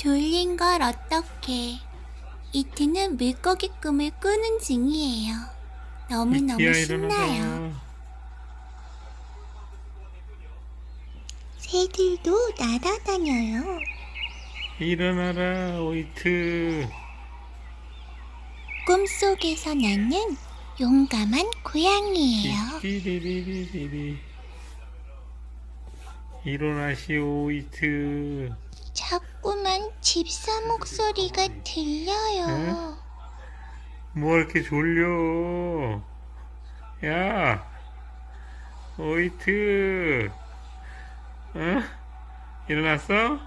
졸린 걸 어떡해. 이트는 물고기 꿈을 꾸는 중이에요. 너무너무 신나요. 새들도 날아다녀요. 일어나라 오이트 꿈속에서 나는 용감한 고양이에요. 띠리리리리리 일어나시오 오이트 자꾸만 집사 목소리가 들려요. 뭐 이렇게 졸려 야 오이트 어? 일어났어?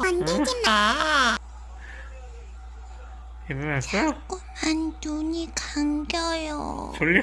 만지지 마. 일어났어? 자꾸만 눈이 감겨요. 졸려?